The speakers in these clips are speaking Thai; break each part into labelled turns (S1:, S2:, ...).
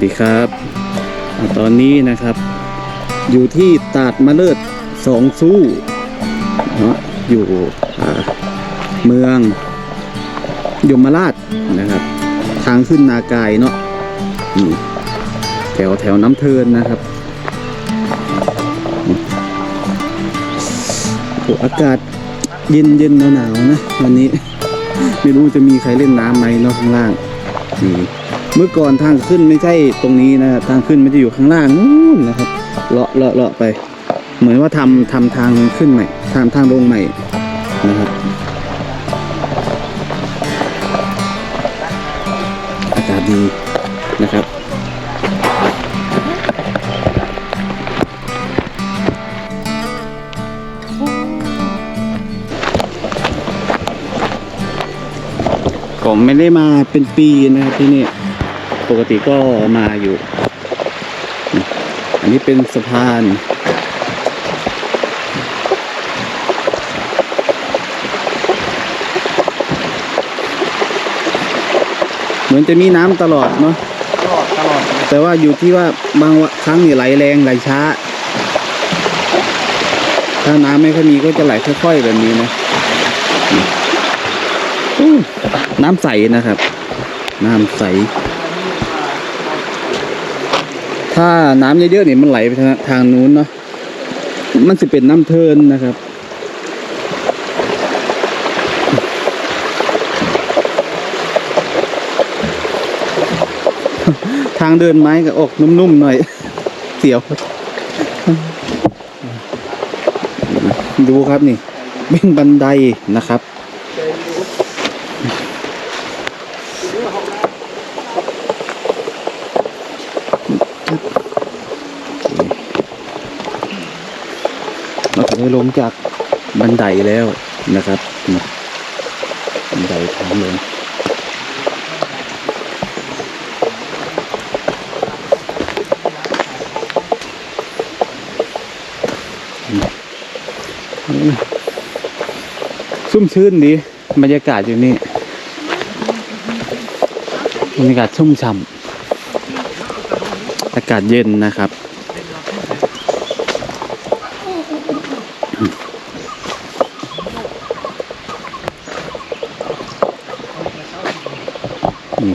S1: สวัสดีครับตอนนี้นะครับ อยู่ที่ตาดมะเลิดสองสู้เนาะอยู่เมืองยมราชนะครับ ทางขึ้นนากายเนาะแถวแถวน้ำเทินนะครับโอ้อากาศเย็นเย็นหนาวหนาวๆนะ วันนี้ ไม่รู้จะมีใครเล่นน้ำไหมเนาะข้างล่างนี่ เมื่อก่อนทางขึ้นไม่ใช่ตรงนี้นะครับทางขึ้นมันจะอยู่ข้างล่างนู้นนะครับเลาะเลาะเลาะไป เหมือนว่าทำทำทางขึ้นใหม่ทำทางลงใหม่นะครับอากาศดีนะครับผมไม่ได้มาเป็นปีนะครับที่นี่ ปกติก็มาอยู่ อันนี้เป็นสะพานเหมือนจะมีน้ำตลอดเนาะ
S2: ตลอดตลอด
S1: แต่ว่าอยู่ที่ว่าบางครั้งนี่ไหลแรงไหลช้า ถ้าน้ำไม่ค่อยมีก็จะไหลค่อยๆแบบนี้นะอู้น้ำใสนะครับ น้ำใส ถ้าน้ำเยอะๆนี่มันไหลไปทางนู้นเนาะมันจะเป็นน้ำเทินนะครับทางเดินไม้ก็ออกนุ่มๆหน่อย เสียว ดูครับนี่เป็นบันไดนะครับ เราจะได้ลงจากบันไดแล้วนะครับบันไดทางลงชุ่มชื่นดีบรรยากาศอยู่นี่บรรยากาศชุ่มฉ่ำ อากาศเย็นนะครับ นี่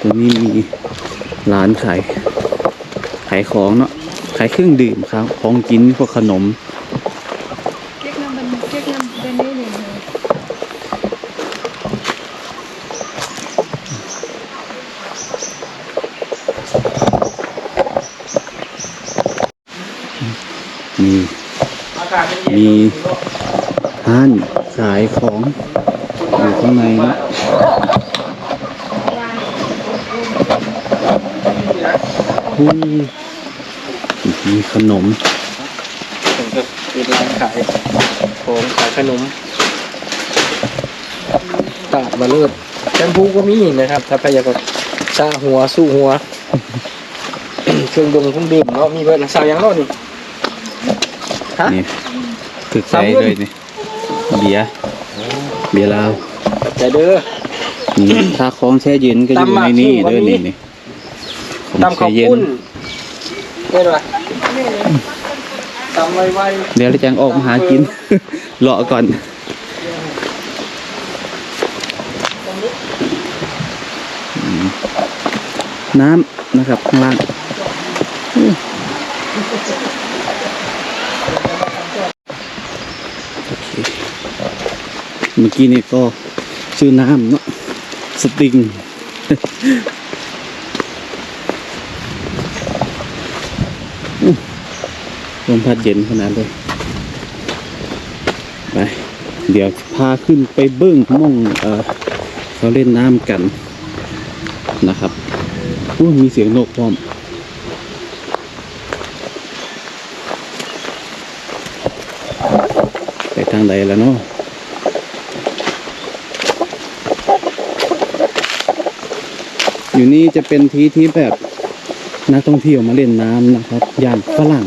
S1: ตรงนี้มีร้านขายขายของเนาะขายเครื่องดื่มครับ ของกินพวกขนม
S3: เก๊กน้ำมันเก๊กน้ำเป็นนี่เลยนะ
S1: มี
S2: อากาศเย็น
S1: มีร้านขายของอยู่ข้างในนะอุ้ยมีขนม
S2: ถึงกับเป็นร้านขายของขายขนมตาดมาเลิศแชมพูก็มีนะครับ ถ้าใครอยากจะซาหัวสู้หัว เครื่องดมเครื่องดื่มเนาะมีเบิร์ดนะสาวยังเนาะนี่ฮะ
S1: นี่ถึกใจเลยนี่เบียร์เบียร์ลาว
S2: ใจเด้อ
S1: นี่ถ้าของแช่เย็นก็อยู่ในนี่เด้อนี่นี่ของ
S2: ตำข้า
S1: แช่
S2: ว
S1: เย็น
S2: ปุ้นเห็นปะตำไว
S1: เดี๋ยวเราจะออกมาหากินรอก่อนน้ำนะครับข้างล่างโอเค เมื่อกี้นี่ก็ชื่อน้ำเนาะสติงลมพัดเย็นขนาดเลยไปเดี๋ยวพาขึ้นไปเบิ้งม่องเออเขาเล่นน้ำกันนะครับอู้มีเสียงนกพร้อมไปทางใดแล้วเนาะ อยู่นี่จะเป็นที่ที่แบบนักท่องเที่ยวมาเล่นน้ำนะครับ อย่างฝรั่ง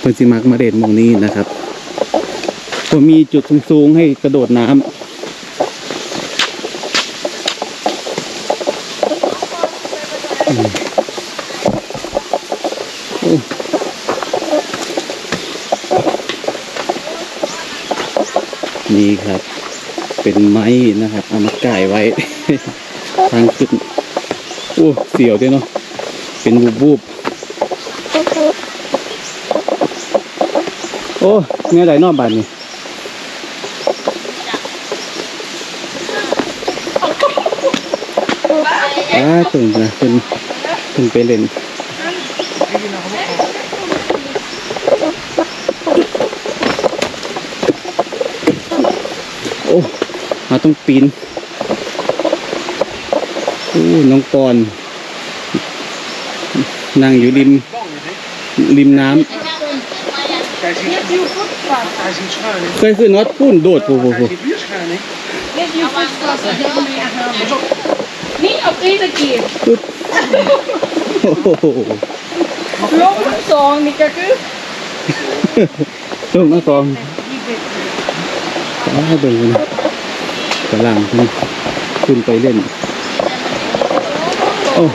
S1: เพิ่นจิมักมาเด่นมองนี้นะครับก็มีจุดสูงๆให้กระโดดน้ำนี่ครับ เป็นไม้นะครับ เอามาก่ายไว้ ทางจุด โอ้เสียวด้วยเนาะเป็นบูบบูบโอ้เนี่ยไดนอกบ้านนี่อ้าตึงนะเป็นเป็นไปเล่นโอ้มาต้องปีน อ้น้องปอน นั่งอยู่ริม ริมน้
S3: Net uw voetpas. ำ
S1: เคยขึ้นวัดพุ่นโดดโอ้โห
S3: Net uw voetpas. Daarmee gaan. Niet op iedere keer.
S1: โอ้โห
S3: Loop een song, niet kijken.
S1: ลงน้ำกองอ้าเบิ่งกันนะกำลังขึ้นขึ้นไปเล่น โอ้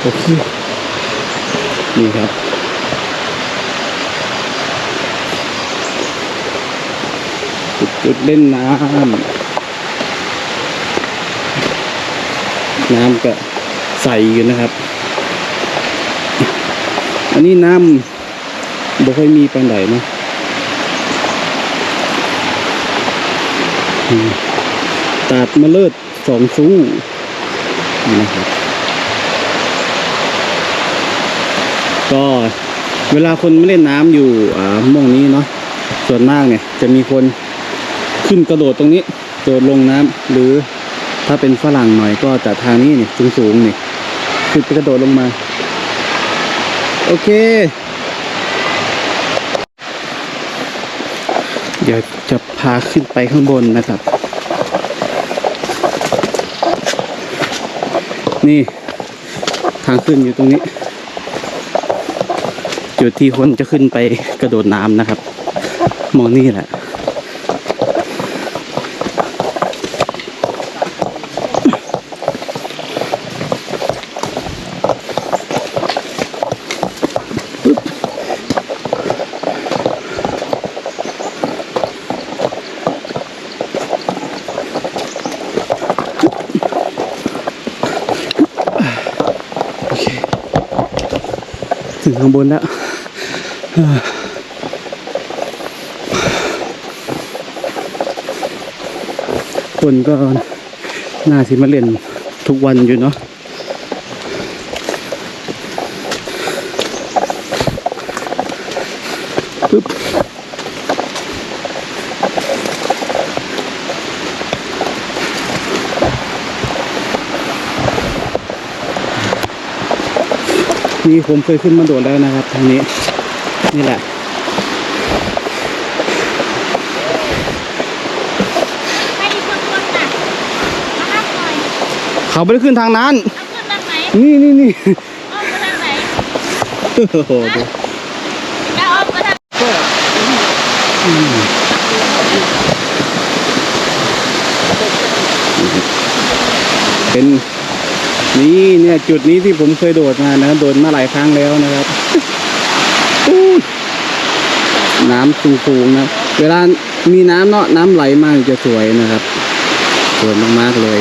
S1: โอเคนี่ครับจุดจุดเล่นน้ำ น้ำก็ใสอยู่นะครับ อันนี้น้ำบ่ค่อยมีปานใดนะอืมตาดมะเลิดสองสู้นะครับก็เวลาคนไม่เล่นน้ำอยู่อ่าม่องนี้เนาะส่วนมากเนี่ย จะมีคนขึ้นกระโดดตรงนี้โดดลงน้ำหรือถ้าเป็นฝรั่งหน่อยก็จะทางนี้เนี่สูงสูงๆนี่ขึ้นกระโดดลงมา โอเค เดี๋ยวจะพาขึ้นไปข้างบนนะครับ นี่ ทางขึ้นอยู่ตรงนี้ จุดที่คนจะขึ้นไปกระโดดน้ำนะครับ มองนี่แหละ ถึงข้างบนแล้วคนก็น่าสิมาเล่นทุกวันอยู่เนาะ นี่ผมเคยขึ้นมาโดดแล้วนะครับ ทางนี้ นี่แหละ
S4: ให้ดีคนคนน่ะมารับหน่อย
S1: เขาไม่ได้ขึ้นทางนั้น
S4: เอาขึ้นทางไหน
S1: นี่นี่นี่
S4: อ้อมไปทางไหน
S1: โอ้โหดู
S4: แล้วอ้อมไปทาง
S1: อืมเป็น นี่เนี่ยจุดนี้ที่ผมเคยโดดมานะโดดมาหลายครั้งแล้วนะครับน้ำสูงๆนะเวลามีน้ำเนาะน้ำไหลมาจะสวยนะครับ สวยมากๆเลย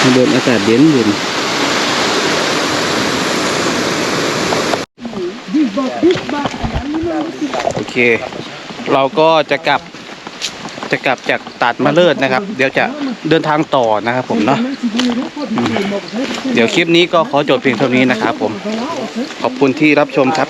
S1: ข้างบนอากาศเย็นเย็นโอ เค เราก็จะกลับจะกลับจากตัดมาเลิศนะครับ เดี๋ยวจะเดินทางต่อนะครับผมเนาะเดี๋ยวคลิปนี้ก็ขอจบเพียงเท่านี้นะครับผม ขอบคุณที่รับชมครับ